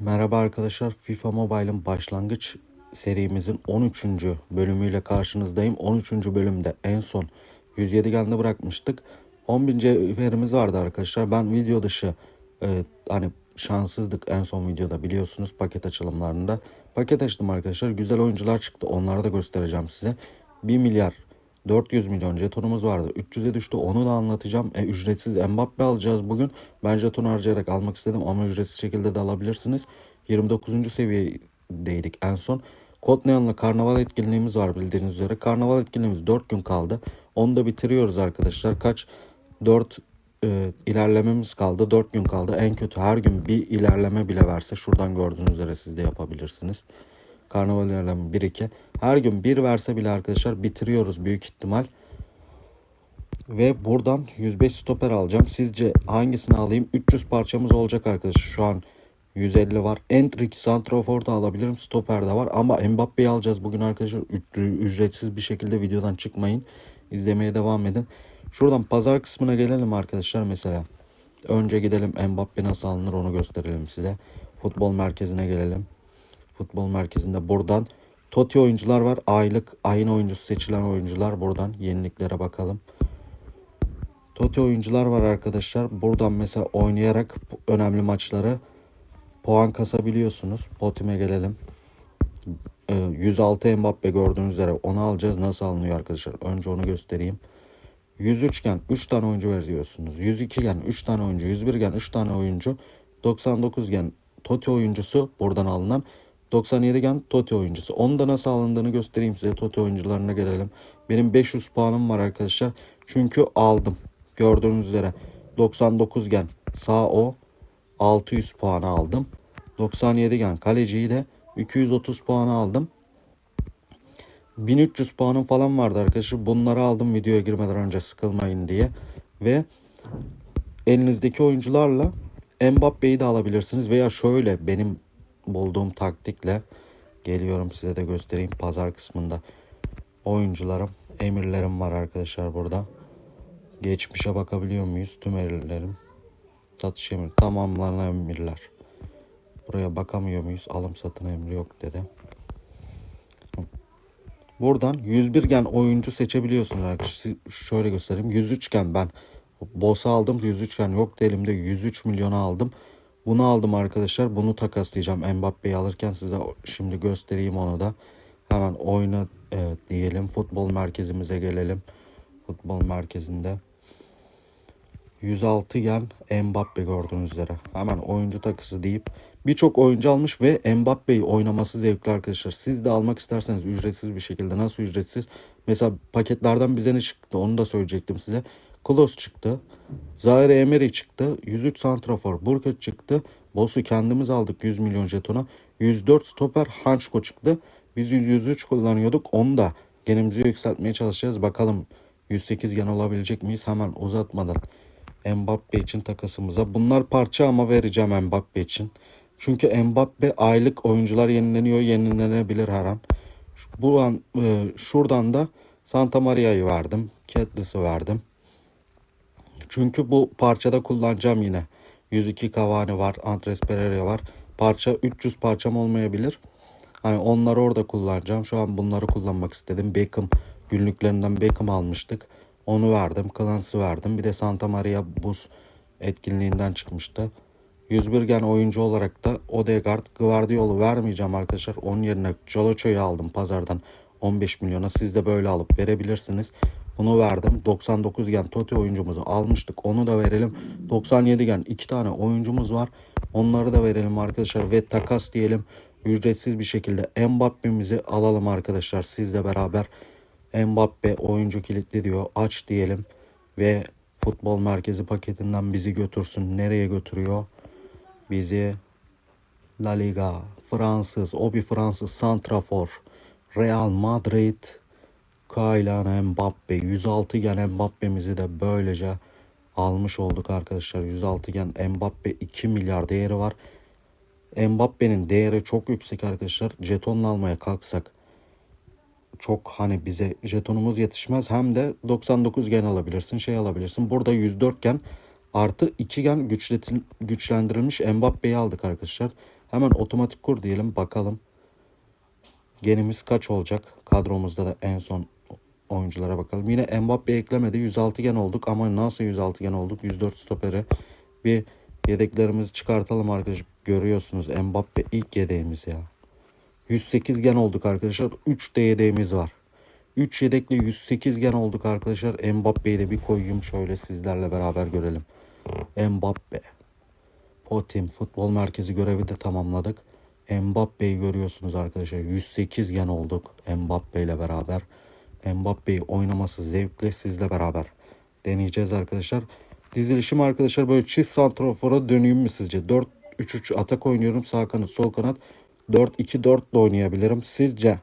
Merhaba arkadaşlar. FIFA Mobile'ın başlangıç serimizin 13. bölümüyle karşınızdayım. 13. bölümde en son 107 gende bırakmıştık. 10.000 cevherimiz vardı arkadaşlar. Ben video dışı e, hani şanssızdık en son videoda biliyorsunuz paket açılımlarında. Paket açtım arkadaşlar. Güzel oyuncular çıktı. Onları da göstereceğim size. 1 milyar 400 milyon jetonumuz vardı. 300'e düştü. Onu da anlatacağım. E, ücretsiz Mbappe alacağız bugün. Ben jeton harcayarak almak istedim ama ücretsiz şekilde de alabilirsiniz. 29. seviyedeydik en son. Kotneon'la karnaval etkinliğimiz var bildiğiniz üzere. Karnaval etkinliğimiz 4 gün kaldı. Onu da bitiriyoruz arkadaşlar. Kaç? 4 e, ilerlememiz kaldı. 4 gün kaldı. En kötü her gün bir ilerleme bile verse şuradan gördüğünüz üzere siz de yapabilirsiniz. Karnaval ilerleme 1-2. Her gün bir verse bile arkadaşlar bitiriyoruz büyük ihtimal. Ve buradan 105 stoper alacağım. Sizce hangisini alayım? 300 parçamız olacak arkadaşlar. Şu an 150 var. Entrik, Santrafor da alabilirim. Stoper de var. Ama Mbappe'yi alacağız bugün arkadaşlar. Ücretsiz bir şekilde videodan çıkmayın. İzlemeye devam edin. Şuradan pazar kısmına gelelim arkadaşlar mesela. Önce gidelim Mbappe nasıl alınır onu gösterelim size. Futbol merkezine gelelim. Futbol merkezinde buradan Totti oyuncular var. Aylık ayın oyuncusu seçilen oyuncular buradan yeniliklere bakalım. Totti oyuncular var arkadaşlar. Buradan mesela oynayarak önemli maçları puan kasabiliyorsunuz. Potime gelelim. Ee, 106 Mbappe gördüğünüz üzere onu alacağız. Nasıl alınıyor arkadaşlar? Önce onu göstereyim. 103 gen 3 tane oyuncu veriyorsunuz. 102 gen 3 tane oyuncu. 101 gen 3 tane oyuncu. 99 gen Totti oyuncusu buradan alınan. 97 gen Totti oyuncusu. Onu da nasıl alındığını göstereyim size. Totti oyuncularına gelelim. Benim 500 puanım var arkadaşlar. Çünkü aldım. Gördüğünüz üzere 99 gen sağ o 600 puanı aldım. 97 gen kaleciyi de 230 puanı aldım. 1300 puanım falan vardı arkadaşlar. Bunları aldım videoya girmeden önce sıkılmayın diye. Ve elinizdeki oyuncularla Mbappe'yi de alabilirsiniz. Veya şöyle benim bulduğum taktikle geliyorum size de göstereyim pazar kısmında. Oyuncularım, emirlerim var arkadaşlar burada. Geçmişe bakabiliyor muyuz? Tüm emirlerim. Satış emir. Tamamlanan emirler. Buraya bakamıyor muyuz? Alım satın emri yok dedi. Buradan 101 gen oyuncu seçebiliyorsunuz arkadaşlar. Şöyle göstereyim. 103 gen ben boss'u aldım. 103 gen yoktu elimde. 103 milyona aldım. Bunu aldım arkadaşlar. Bunu takaslayacağım. Mbappe'yi alırken size şimdi göstereyim onu da. Hemen oyna e, diyelim. Futbol merkezimize gelelim. Futbol merkezinde 106 yen Mbappe gördüğünüz üzere. Hemen oyuncu takısı deyip birçok oyuncu almış ve Mbappe'yi oynaması zevkli arkadaşlar. Siz de almak isterseniz ücretsiz bir şekilde nasıl ücretsiz? Mesela paketlerden bize ne çıktı onu da söyleyecektim size. Klos çıktı. Zaire Emery çıktı. 103 Santrafor Burkett çıktı. Boss'u kendimiz aldık 100 milyon jetona. 104 stoper Hançko çıktı. Biz 103 kullanıyorduk. Onu da genimizi yükseltmeye çalışacağız. Bakalım 108 gen olabilecek miyiz? Hemen uzatmadan Mbappe için takasımıza. Bunlar parça ama vereceğim Mbappe için. Çünkü Mbappe aylık oyuncular yenileniyor. Yenilenebilir her an. Bu an e, şuradan da Santa Maria'yı verdim. Catless'ı verdim. Çünkü bu parçada kullanacağım yine. 102 Cavani var. Andres Pereira var. Parça 300 parçam olmayabilir. Hani onları orada kullanacağım. Şu an bunları kullanmak istedim. Beckham günlüklerinden Beckham almıştık. Onu verdim. Clans'ı verdim. Bir de Santa Maria buz etkinliğinden çıkmıştı. 101 gen oyuncu olarak da Odegaard, Guardiola'u vermeyeceğim arkadaşlar. Onun yerine Jolocho'yu aldım pazardan 15 milyona. Siz de böyle alıp verebilirsiniz. Bunu verdim. 99 gen Totti oyuncumuzu almıştık. Onu da verelim. 97 gen iki tane oyuncumuz var. Onları da verelim arkadaşlar. Ve takas diyelim. Ücretsiz bir şekilde Mbappe'mizi alalım arkadaşlar. Sizle beraber Mbappe oyuncu kilitli diyor. Aç diyelim. Ve futbol merkezi paketinden bizi götürsün. Nereye götürüyor? Bizi La Liga, Fransız, o bir Fransız Santrafor, Real Madrid, Kylian Mbappe, 106 gen Mbappe'mizi de böylece almış olduk arkadaşlar. 106 gen Mbappe 2 milyar değeri var. Mbappe'nin değeri çok yüksek arkadaşlar. Jetonla almaya kalksak çok hani bize jetonumuz yetişmez. Hem de 99 gen alabilirsin, şey alabilirsin. Burada 104 gen artı 2 gen güçlendirilmiş Mbappe'yi aldık arkadaşlar. Hemen otomatik kur diyelim bakalım. Genimiz kaç olacak? Kadromuzda da en son oyunculara bakalım. Yine Mbappe eklemedi. 106 gen olduk ama nasıl 106 gen olduk? 104 stoperi. Bir yedeklerimizi çıkartalım arkadaşlar. Görüyorsunuz Mbappe ilk yedeğimiz ya. 108 gen olduk arkadaşlar. 3 de yedeğimiz var. 3 yedekle 108 gen olduk arkadaşlar. Mbappe'yi de bir koyayım şöyle sizlerle beraber görelim. Mbappe. Potim futbol merkezi görevi de tamamladık. Mbappe'yi görüyorsunuz arkadaşlar. 108 gen olduk Mbappe ile beraber. Mbappe'yi oynaması zevkli sizle beraber deneyeceğiz arkadaşlar. Dizilişim arkadaşlar böyle çift santrafora döneyim mi sizce? 4-3-3 atak oynuyorum. Sağ kanat, sol kanat. 4-2-4 de oynayabilirim. Sizce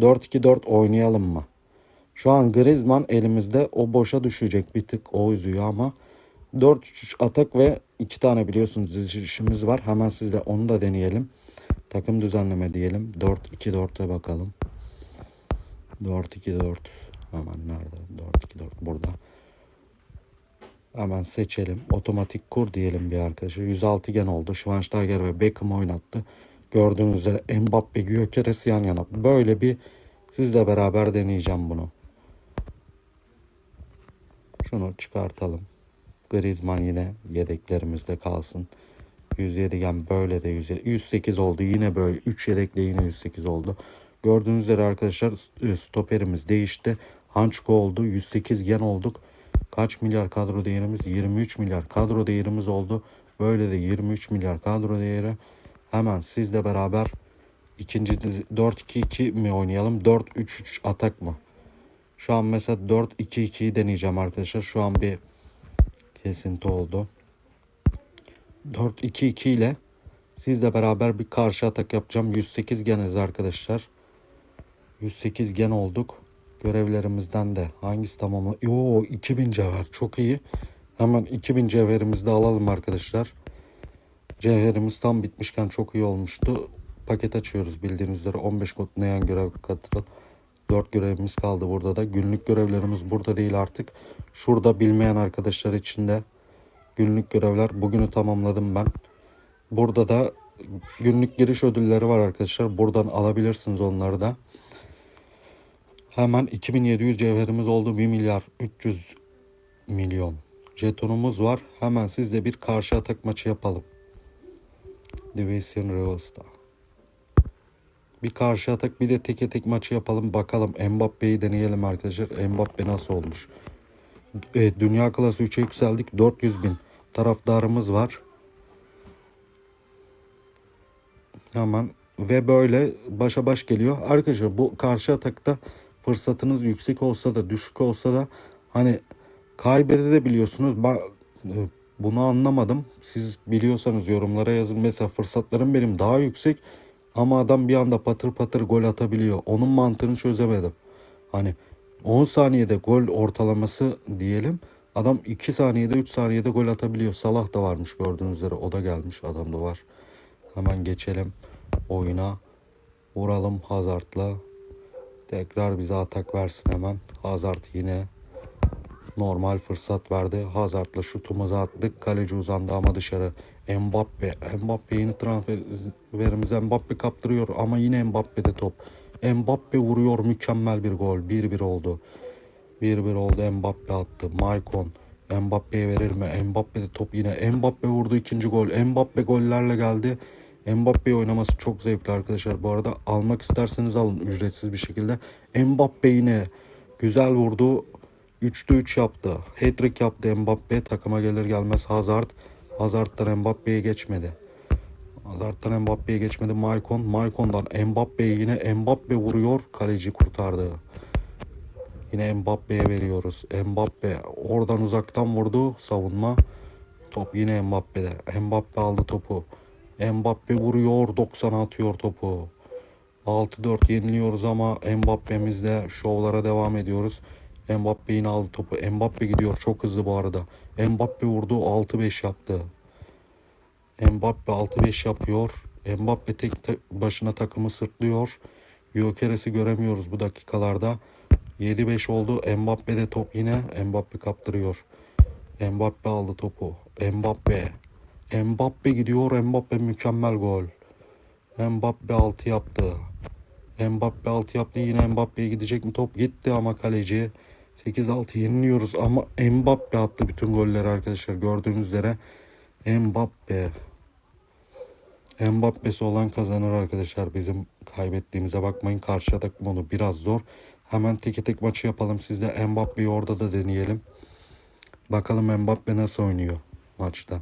4-2-4 oynayalım mı? Şu an Griezmann elimizde. O boşa düşecek bir tık. O üzüyor ama 4-3-3 atak ve iki tane biliyorsunuz dizilişimiz var. Hemen sizle onu da deneyelim. Takım düzenleme diyelim. 4-2-4'e bakalım. 4-2-4 hemen nerede? 4-2-4 burada. Hemen seçelim. Otomatik kur diyelim bir arkadaşa. 106 gen oldu. Schweinsteiger ve Beckham oynattı. Gördüğünüz üzere Mbappe, Gyökeres yan yana. Böyle bir sizle beraber deneyeceğim bunu. Şunu çıkartalım. Griezmann yine yedeklerimizde kalsın. 107 gen böyle de 107, 108 oldu. Yine böyle 3 yedekle yine 108 oldu. Gördüğünüz üzere arkadaşlar e, stoperimiz değişti. Hançko oldu. 108 gen olduk. Kaç milyar kadro değerimiz? 23 milyar kadro değerimiz oldu. Böyle de 23 milyar kadro değeri. Hemen sizle beraber ikinci dizi 4-2-2 mi oynayalım? 4-3-3 atak mı? Şu an mesela 4-2-2'yi deneyeceğim arkadaşlar. Şu an bir kesinti oldu. 4-2-2 ile sizle beraber bir karşı atak yapacağım. 108 geniz arkadaşlar. 108 gen olduk. Görevlerimizden de hangisi tamamlı? Oo 2000 cevher çok iyi. Hemen 2000 cevherimizi de alalım arkadaşlar. Cevherimiz tam bitmişken çok iyi olmuştu. Paket açıyoruz bildiğiniz üzere 15 kod neyan görev katıl. 4 görevimiz kaldı burada da. Günlük görevlerimiz burada değil artık. Şurada bilmeyen arkadaşlar için de günlük görevler. Bugünü tamamladım ben. Burada da günlük giriş ödülleri var arkadaşlar. Buradan alabilirsiniz onları da. Hemen 2700 cevherimiz oldu. 1 milyar 300 milyon jetonumuz var. Hemen sizle bir karşı atak maçı yapalım. Division Rivals'ta. Bir karşı atak bir de teke tek maçı yapalım. Bakalım Mbappe'yi deneyelim arkadaşlar. Mbappe nasıl olmuş? E, dünya klası 3'e yükseldik. 400 bin taraftarımız var. Hemen ve böyle başa baş geliyor. Arkadaşlar bu karşı atakta fırsatınız yüksek olsa da düşük olsa da hani kaybedebiliyorsunuz. E, bunu anlamadım. Siz biliyorsanız yorumlara yazın. Mesela fırsatlarım benim daha yüksek ama adam bir anda patır patır gol atabiliyor. Onun mantığını çözemedim. Hani 10 saniyede gol ortalaması diyelim. Adam 2 saniyede 3 saniyede gol atabiliyor. Salah da varmış gördüğünüz üzere. O da gelmiş. Adam da var. Hemen geçelim oyuna. Vuralım Hazard'la. Tekrar bize atak versin hemen. Hazard yine normal fırsat verdi. Hazard'la şutumuzu attık. Kaleci uzandı ama dışarı. Mbappe. Mbappe yeni transferimiz. Mbappe kaptırıyor ama yine Mbappe'de top. Mbappe vuruyor. Mükemmel bir gol. 1-1 oldu. 1-1 oldu. Mbappe attı. Maicon. Mbappe'ye verir mi? Mbappe'de top yine. Mbappe vurdu ikinci gol. Mbappe gollerle geldi. Mbappe'yi oynaması çok zevkli arkadaşlar. Bu arada almak isterseniz alın ücretsiz bir şekilde. Mbappe yine güzel vurdu. 3'te 3 yaptı. Hat-trick yaptı Mbappe. Takıma gelir gelmez Hazard. Hazard'dan Mbappe'ye geçmedi. Hazard'dan Mbappe'ye geçmedi Maicon. Maicon'dan Mbappe'ye yine Mbappe vuruyor. Kaleci kurtardı. Yine Mbappe'ye veriyoruz. Mbappe oradan uzaktan vurdu. Savunma. Top yine Mbappe'de. Mbappe aldı topu. Mbappe vuruyor 90 atıyor topu. 6-4 yeniliyoruz ama Mbappe'mizde şovlara devam ediyoruz. Mbappe yine aldı topu. Mbappe gidiyor çok hızlı bu arada. Mbappe vurdu 6-5 yaptı. Mbappe 6-5 yapıyor. Mbappe tek te- başına takımı sırtlıyor. Gyökeres'i göremiyoruz bu dakikalarda. 7-5 oldu. Mbappe de top yine. Mbappe kaptırıyor. Mbappe aldı topu. Mbappe. Mbappe gidiyor. Mbappe mükemmel gol. Mbappe 6 yaptı. Mbappe 6 yaptı. Yine Mbappe'ye gidecek mi top? Gitti ama kaleci. 8-6 yeniliyoruz ama Mbappe attı bütün golleri arkadaşlar. Gördüğünüz üzere Mbappe. Mbappe'si olan kazanır arkadaşlar. Bizim kaybettiğimize bakmayın. Karşı takım biraz zor. Hemen teke tek maçı yapalım. Siz de Mbappe'yi orada da deneyelim. Bakalım Mbappe nasıl oynuyor maçta.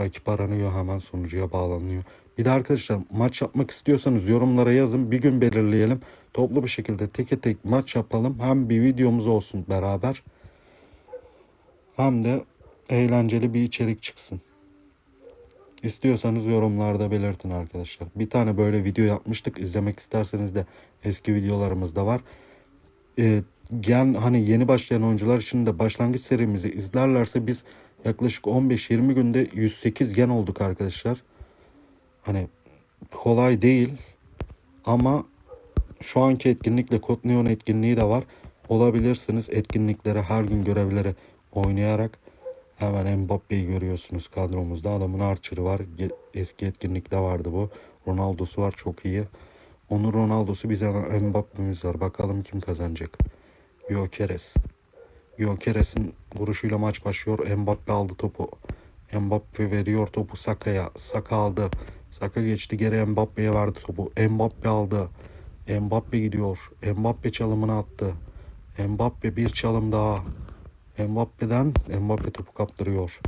Rakip aranıyor hemen sonucuya bağlanıyor. Bir de arkadaşlar maç yapmak istiyorsanız yorumlara yazın. Bir gün belirleyelim. Toplu bir şekilde teke tek maç yapalım. Hem bir videomuz olsun beraber. Hem de eğlenceli bir içerik çıksın. İstiyorsanız yorumlarda belirtin arkadaşlar. Bir tane böyle video yapmıştık. İzlemek isterseniz de eski videolarımız da var. Ee, gen hani yeni başlayan oyuncular için de başlangıç serimizi izlerlerse biz yaklaşık 15-20 günde 108 gen olduk arkadaşlar. Hani kolay değil ama şu anki etkinlikle Kod Neon etkinliği de var. Olabilirsiniz etkinliklere her gün görevleri oynayarak hemen Mbappe'yi görüyorsunuz kadromuzda. Adamın Archer'ı var. Eski etkinlikte vardı bu. Ronaldo'su var çok iyi. Onun Ronaldo'su bize Mbappe'miz var. Bakalım kim kazanacak. Gyökeres. Gyökeres'in vuruşuyla maç başlıyor. Mbappe aldı topu. Mbappe veriyor topu Saka'ya. Saka aldı. Saka geçti geri Mbappe'ye verdi topu. Mbappe aldı. Mbappe gidiyor. Mbappe çalımını attı. Mbappe bir çalım daha. Mbappe'den Mbappe topu kaptırıyor.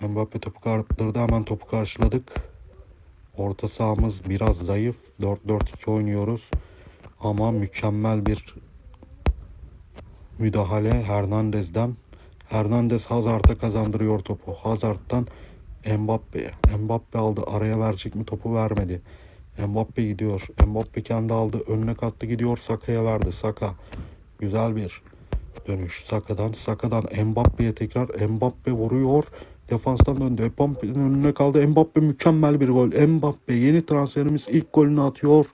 Mbappe topu kaptırdı. Hemen topu karşıladık. Orta sahamız biraz zayıf. 4-4-2 oynuyoruz. Ama mükemmel bir müdahale Hernandez'den. Hernandez Hazard'a kazandırıyor topu. Hazard'dan Mbappe'ye. Mbappe aldı. Araya verecek mi? Topu vermedi. Mbappe gidiyor. Mbappe kendi aldı. Önüne kattı gidiyor. Saka'ya verdi. Saka. Güzel bir dönüş. Saka'dan. Saka'dan Mbappe'ye tekrar. Mbappe vuruyor. Defanstan döndü. Mbappe'nin önüne kaldı. Mbappe mükemmel bir gol. Mbappe yeni transferimiz ilk golünü atıyor.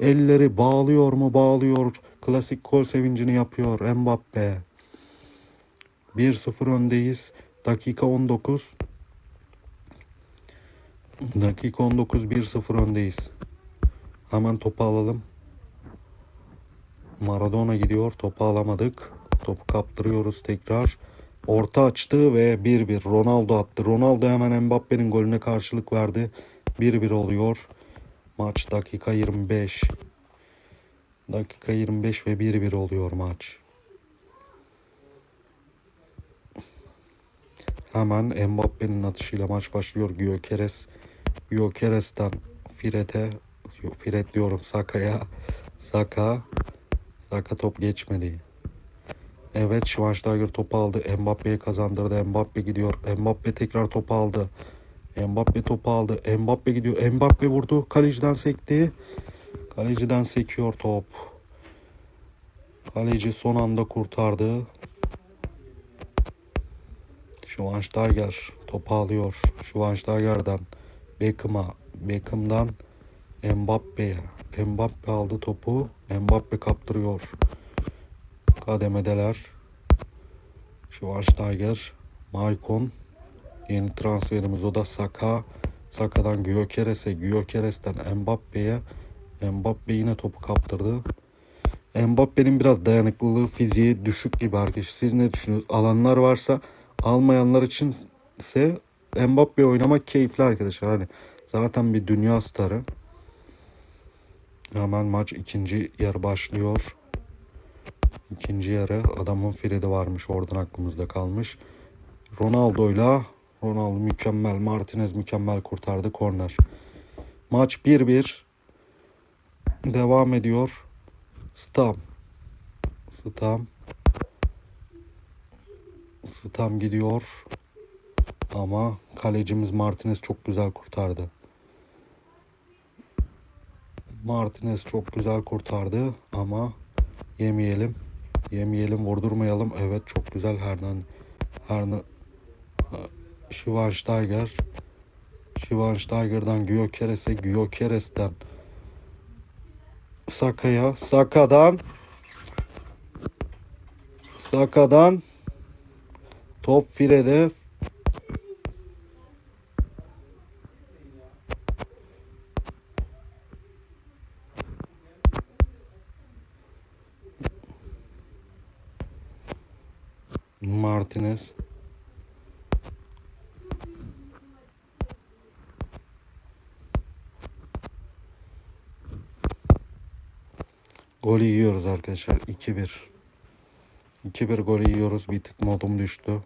Elleri bağlıyor mu? Bağlıyor. Klasik gol sevincini yapıyor Mbappe. 1-0 öndeyiz. Dakika 19. Dakika 19 1-0 öndeyiz. Hemen topu alalım. Maradona gidiyor. Topu alamadık. Topu kaptırıyoruz tekrar. Orta açtı ve 1-1. Ronaldo attı. Ronaldo hemen Mbappe'nin golüne karşılık verdi. 1-1 oluyor. Maç dakika 25. Dakika 25 ve 1-1 oluyor maç. Hemen Mbappe'nin atışıyla maç başlıyor. Gyökeres. Gyökeres'ten yok, Fred diyorum Saka'ya. Saka. Saka top geçmedi. Evet Schweinsteiger topu aldı. Mbappe'ye kazandırdı. Mbappe gidiyor. Mbappe tekrar topu aldı. Mbappe topu aldı. Mbappe gidiyor. Mbappe vurdu. Kaleciden sekti. Kaleciden sekiyor top. Kaleci son anda kurtardı. Schweinsteiger topu alıyor. Schweinsteiger'dan Beckham'a. Beckham'dan Mbappe'ye. Mbappe aldı topu. Mbappe kaptırıyor. Kademedeler. Schweinsteiger. Maicon. Yeni transferimiz o da Saka. Saka'dan Gyökeres'e. Gyökeres'ten Mbappe'ye. Mbappe yine topu kaptırdı. Mbappe'nin biraz dayanıklılığı, fiziği düşük gibi arkadaşlar. Siz ne düşünüyorsunuz? Alanlar varsa almayanlar için ise Mbappe oynamak keyifli arkadaşlar. Hani zaten bir dünya starı. Hemen maç ikinci yarı başlıyor. İkinci yarı adamın Fred'i varmış oradan aklımızda kalmış. Ronaldo'yla Ronaldo mükemmel, Martinez mükemmel kurtardı korner. Maç 1-1 devam ediyor. Stam. Stam. Stam gidiyor. Ama kalecimiz Martinez çok güzel kurtardı. Martinez çok güzel kurtardı ama yemeyelim. Yemeyelim, vurdurmayalım. Evet çok güzel Hernan Hernan Schwarzenegger. Schwarzenegger'dan Gyökeres'e, Gyökeres'ten Saka'ya, Saka'dan Saka'dan top filede Martinez Golü yiyoruz arkadaşlar. 2-1. 2-1 golü yiyoruz. Bir tık modum düştü.